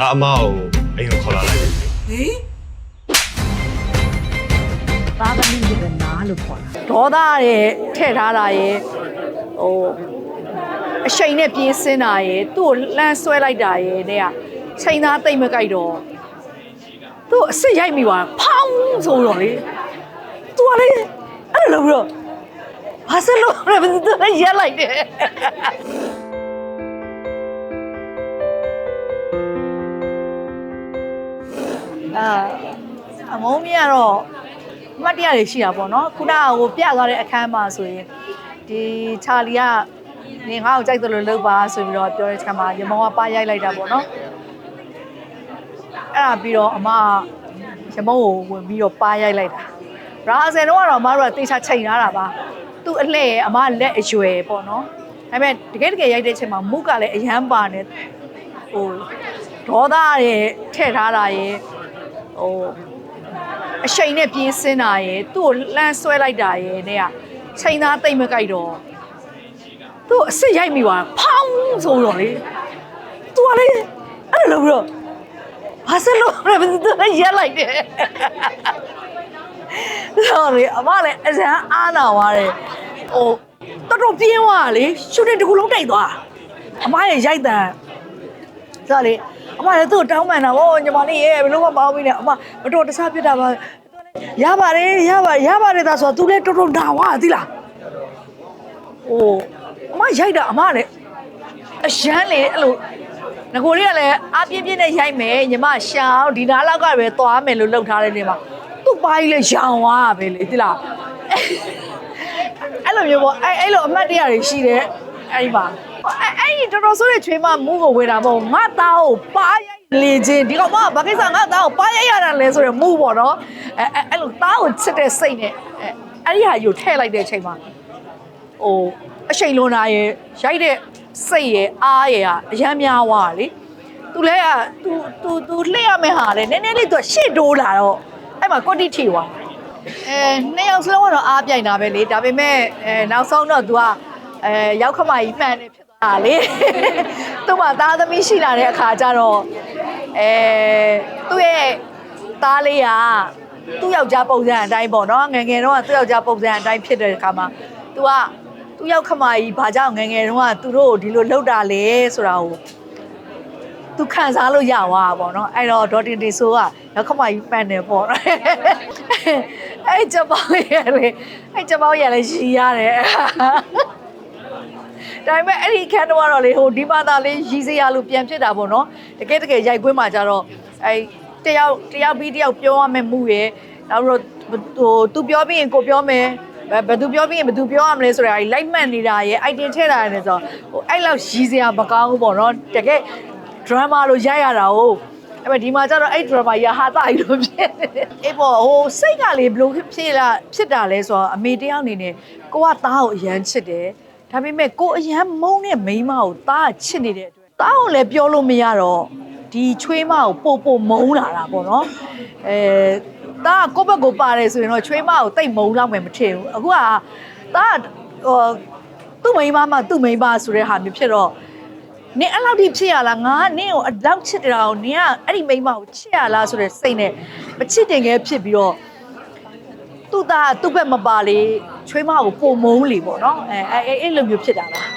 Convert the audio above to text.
ဒါအမကိုအိမ်ကိုခေါ်လာလိုက်ပြီဟေးသားသမီးတွေနားလို့ခေါ်တာဒေါသရဲ့ထည့်ထားတာရဲ့ဟိုအရှိန်နဲ့ပြေးစင်းတာရဲ့သူ့ကိုလှမ်းဆွဲလိုက်တာရဲ့တဲ့ကချိန်သားတိတ်မကြိုက်တော့သူ့အစ်စ်ရိုက်မိသွားဖောင်းဆိုတော့လေသူကလေအဲ့လိုလို့ဘာစလို့လဲသူကရက်လိုက်တယ် အာအမုန်းမြကတော့အမှတ်တရတွေရှိတာပေါ့နော်ခုနကဟိုပြသွားတဲ့အခန်းမှာဆိုရင်ဒီချာလီကနေငါ့ကိုကြိုက်တယ်လို့လုပ်ပါဆိုပြီးတော့ပြောတဲ့ချက်မှာရမောင်ကပါရိုက်လိုက်တာပေါ့နော်အဲ့ဒါပြီးတော့အမကရမောင်ကိုဝင်ပြီးတော့ပါရိုက်လိုက်တာရာဆယ်တော့ကတော့အမတို့ကတေချာချိန်ထားတာပါသူ့အလှည့်ရဲ့အမလက်အရွယ်ပေါ့နော်ဒါပေမဲ့တကယ်တကယ်ရိုက်တဲ့အချိန်မှာမုကလည်းအရန်ပါနေဟိုဒေါသရဲ့ထည့်ထားတာရဲ့ ဟိုအရှိန်နဲ့ပြေးစင်းတာရယ်သူ့ကိုလှမ်းဆွဲလိုက်တာရယ်နဲ့ကချိန်သားတိတ်မကြိုက်တော့သူ့အစ်စ်ရိုက်မိသွားဖောင်းဆိုတော့လေသူကလေအဲ့လိုလို့ဘာစလို့လဲသူကရက်လိုက်တယ်ဆိုလေအမလည်းအစမ်းအားနာသွားတယ်ဟိုတော်တော်ပြင်းသွားလေရှူတင်တစ်ခုလုံးတိတ်သွားအမရဲ့ရိုက်တန်ဆိုလေ အမလည်းသူ့ကိုတောင်းပန်တာဗောညီမလေးရဲ့ဘယ်လိုမှမအောင်ဘူးနဲ့အမမတော်တဆပြစ်တာပါရပါတယ်ရပါရပါတယ်ဒါဆိုသူလည်းတော်တော်နာသွားသီလားဟိုအမရိုက်တာအမလည်းအရှမ်းလေအဲ့လိုငကိုလေးကလည်းအပြင်းပြင်းနဲ့ရိုက်မယ်ညီမရှောင်းဒီနားလောက်ကပဲသွားမယ်လို့လှုပ်ထားတဲ့နေမှာသူ့ပိုင်းလေရောင်သွားပဲလေသီလားအဲ့လိုမျိုးပေါ့အဲ့အဲ့လိုအမှတ်တရတွေရှိတယ်အဲ့ဒီမှာ အဲ့အဲ့ဒီတော်တော်ဆိုးတဲ့ချွေးမမူးကိုဝေတာမဟုတ်ငါသားကိုပါရိုက်လေချင်းဒီကောင်မဘာကိစ္စငါသားကိုပါရိုက်ရတာလဲဆိုရယ်မူးပေါ့နော်အဲ့အဲ့အဲ့လိုသားကိုချစ်တဲ့စိတ်နဲ့အဲ့အဲ့ဒီဟာယူထည့်လိုက်တဲ့အချိန်မှာဟိုအရှိန်လွန်တာရယ်ရိုက်တဲ့စိတ်ရယ်အားရယ်ကအရမ်းများသွားတာလေသူလဲကသူသူသူလှည့်ရမယ့်ဟာလေနည်းနည်းလေးသူရှေ့တိုးလာတော့အဲ့မှာကွက်တိထီသွားအဲနှစ်ယောက်စလုံးကတော့အားပြိုင်တာပဲလေဒါပေမဲ့အဲနောက်ဆုံးတော့ तू ကအဲရောက်ခမကြီးမှန်နေဖြ စ်သွားတာလေသူ့မှာသားသမီးရှိလာတဲ့အခါကျတော့အဲသူ့ရဲ့သားလေးကသူ့ယောက်ျားပုံစံအတိုင်းပေါ့နော်ငယ်ငယ်တော့ကသူ့ယောက်ျားပုံစံအတိုင်းဖြစ်တဲ့အခါမှာ तू ကသူ့ရောက်ခမကြီးဘာကြောင့်ငယ်ငယ်တုန်းကသူတို့ကိုဒီလိုလှုပ်တာလဲဆိုတာကိုသူခံစားလို့ရသွားတာပေါ့နော်အဲ့တော့ဒေါ်တင်တင်ဆိုကရောက်ခမကြီးပန်တယ်ပေါ့အဲ့ချက်ပေါင်းရလေအဲ့ချက်ပေါင်းရလေရီရတယ် ဒါပေမဲ့အဲ့ဒီခန်းတော့ကတော့လေဟိုဒီဘာသာလေးရီစရာလို့ပြန်ဖြစ်တာပေါ့နော်တကယ်တကယ်ရိုက်ခွင်းမှာကြတော့အဲ့တယောက်တယောက်ပြီးတယောက်ပြောရမယ်မှုရယ်နောက်တော့ဟိုသူပြောပြီးရင်ကိုပြောမယ်ဘယ်ဘယ်သူပြောပြီးရင်ဘယ်သူပြောရမလဲဆိုတာကြီးလိုက်မှတ်နေတာရယ်အိုက်တင်ထည့်တာရယ်ဆိုတော့ဟိုအဲ့လောက်ရီစရာမကောင်းဘူးပေါ့နော်တကယ်ဒရမာလို့ရိုက်ရတာ哦အဲ့မဲ့ဒီမှာကျတော့အဲ့ဒရမာရဟာတာကြီးလို့ဖြစ်နေတယ်အေးပေါ့ဟိုစိတ်ကလေဘလို့ဖြစ်လာဖြစ်တာလဲဆိုတော့အမေတယောက်အနေနဲ့ကိုကသားကိုအရန်ချစ်တယ် ဒါပေမဲ့ကိုအရန်မုန်းတဲ့မိန်းမကိုသားကချစ်နေတဲ့အတွက်သားကိုလည်းပြောလို့မရတော့ဒီချွေးမကိုပို့ပို့မုန်းလာတာပေါ့နော်အဲသားကကိုယ့်ဘက်ကိုပါတယ်ဆိုရင်တော့ချွေးမကိုတိတ်မုန်းလောက်မယ်မထင်ဘူးအခုကသားကဟိုသူ့မိန်းမမှသူ့မိန်းမဆိုတဲ့ဟာမျိုးဖြစ်တော့နင်အဲ့လောက်ထိဖြစ်ရလားငါကနင့်ကိုအလောက်ချစ်တာကိုနင်ကအဲ့ဒီမိန်းမကိုချစ်ရလားဆိုတဲ့စိတ်နဲ့မချစ်တင်ခဲဖြစ်ပြီးတော့သူ့သားကသူ့ဘက်မပါလေ ချွေးမကိုပုံမုံးလေပေါ့နော်အဲအဲအဲ့လိုမျိုးဖြစ်တာပါ